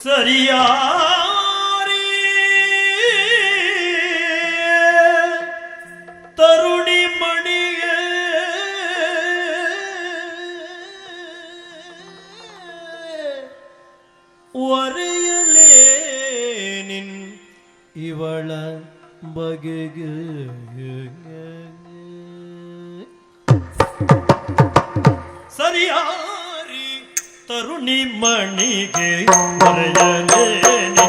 சரியாரி. தருணி மணிய வரையலேனின் இவள பகுகு சரியா ಕರುಣಿಮಣಿಗೆ ಬರೆಯಲೇನೆ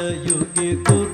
कलयुग को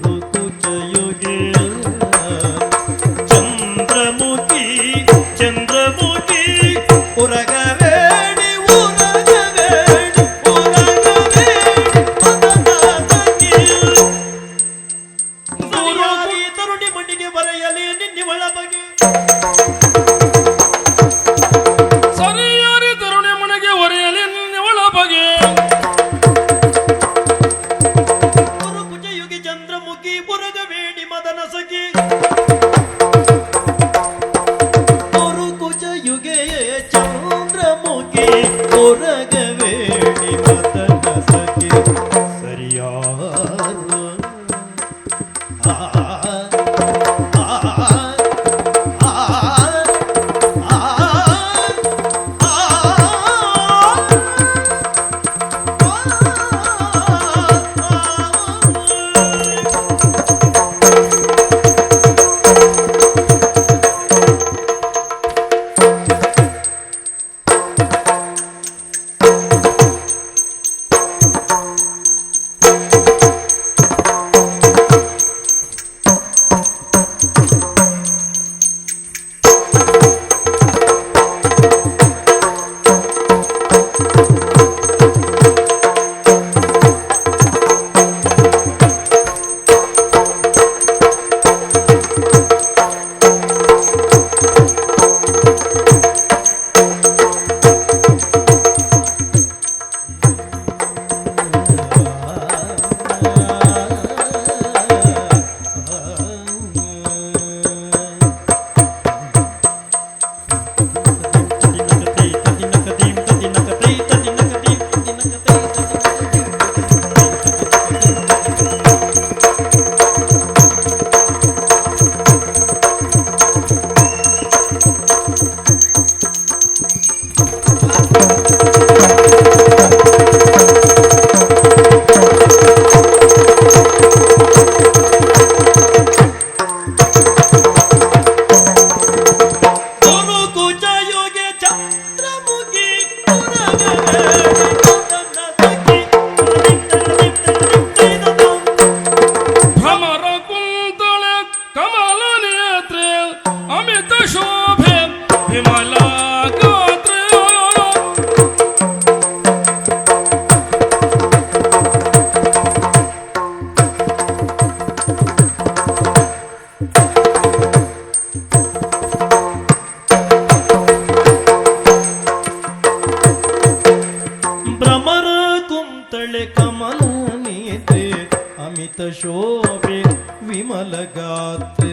மலகாத்து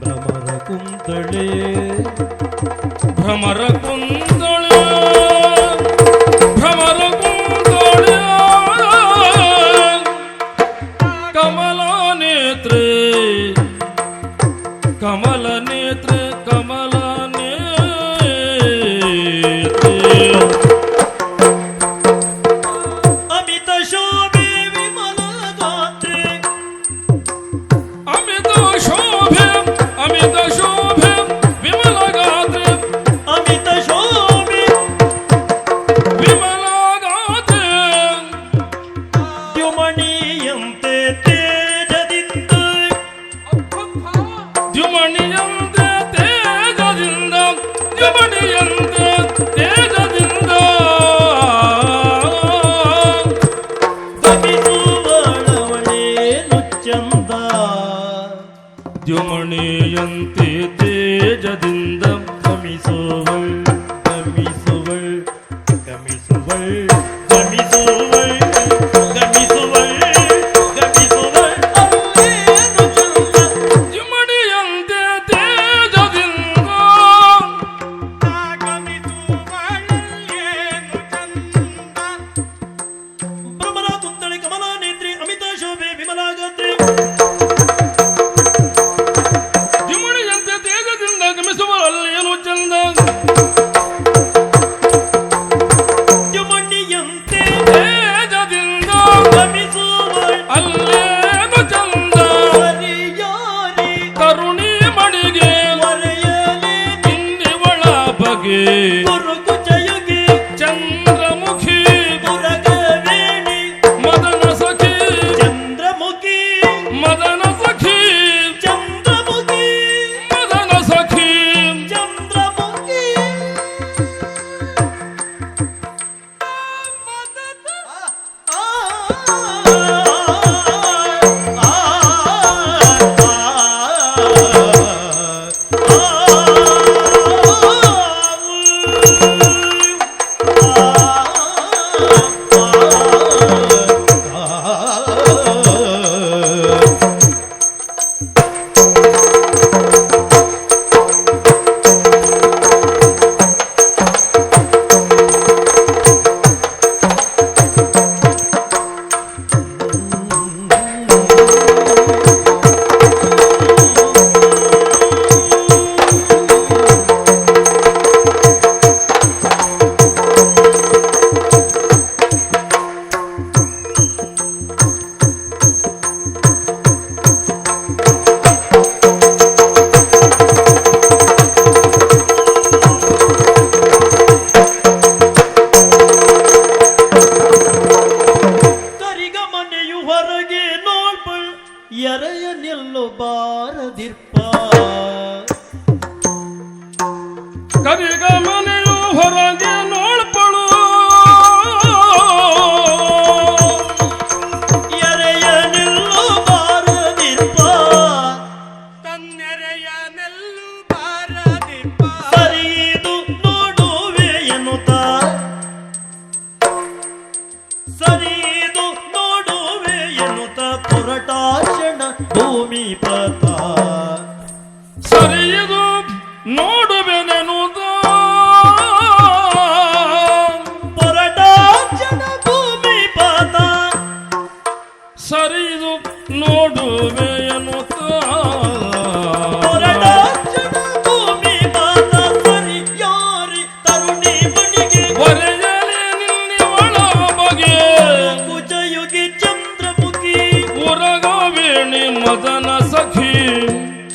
பிரமர குந்தளே பிரமர குந்தள பிரமர குந்தள கமலா நேத்ரே கமல நேத்ரே கமலா நேத்ரே ಜಮಣಿಯಂತೆ ತೇಜದಿಂದ ಜಮಣಿಯಂತೆ ತೇಜದಿಂದ ಕವಿನವಣೆ ನುಚ್ಚಂದ ಜಮಣಿಯಂತೆ ತೇಜದಿಂದ ಕಮಿಸುವಳ್ ಕಮಿಸುವಳ್ ಕಮಿಸುವಳ್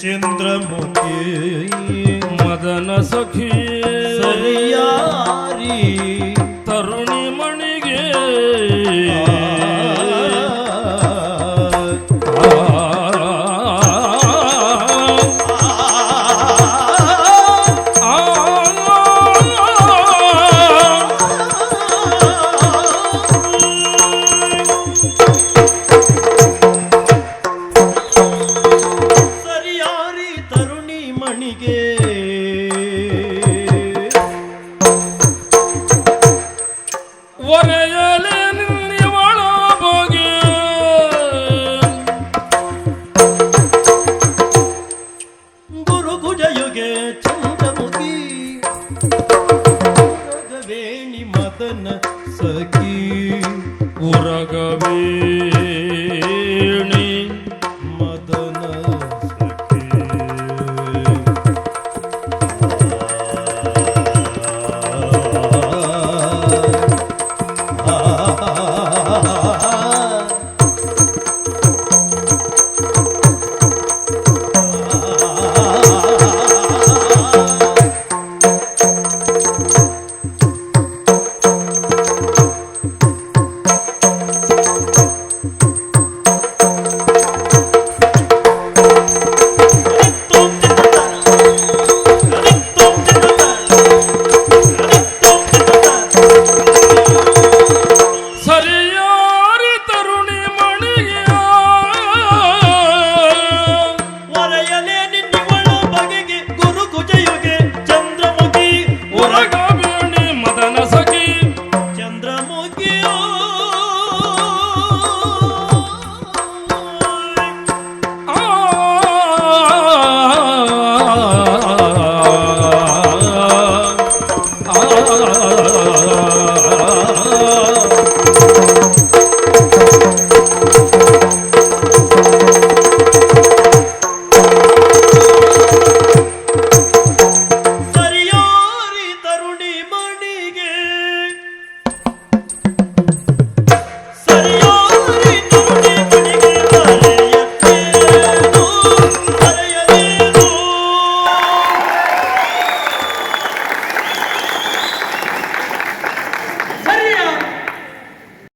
ಚಂದ್ರಮುಖಿ ಮದನ ಸಖಿ ಸರಿಯಾರಿ. Moti.